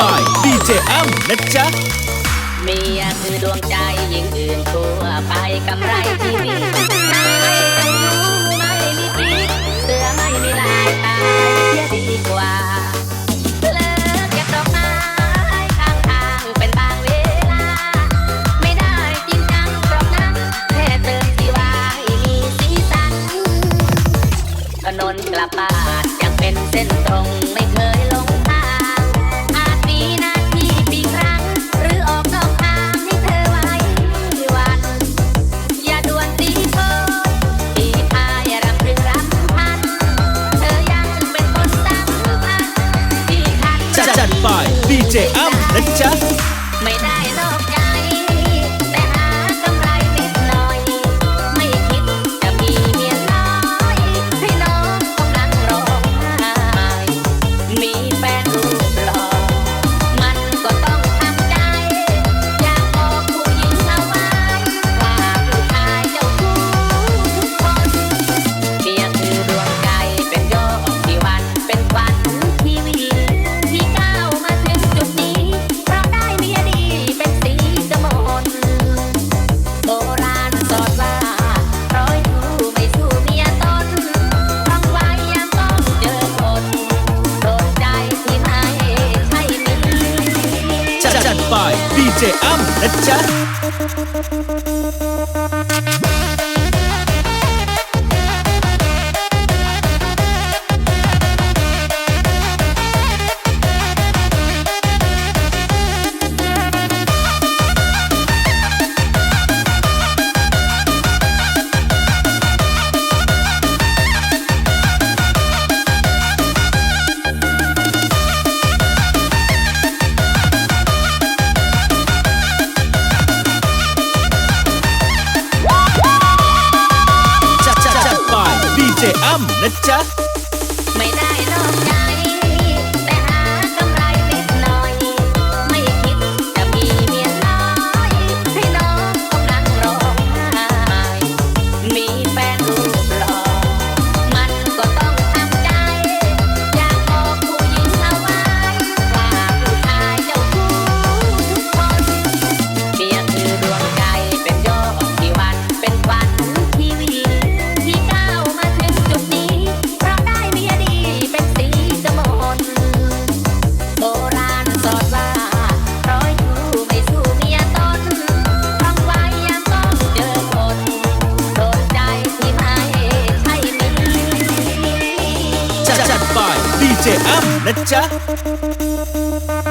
บายดีเจอ้ํนะจ๊ะเมียคือดวงใจยิ่งอื่นทั่วไปกำไรชีวิตไม่รู้ไม่มีปีเสื้อไม่มีลายตาเสียดีกว่าเลิกเก็บดกไม้ข้าทางเป็นบางเวลา ไม่ได้จริงจังเพราะน้นแค่เติมสีวามีสีสันถนนกลับบ้านยังเป็นเส้นตรง DJ âm đánh chát Mày đang by DJ Am, let's chat. ำนะจ๊ะ DJ Amlecha.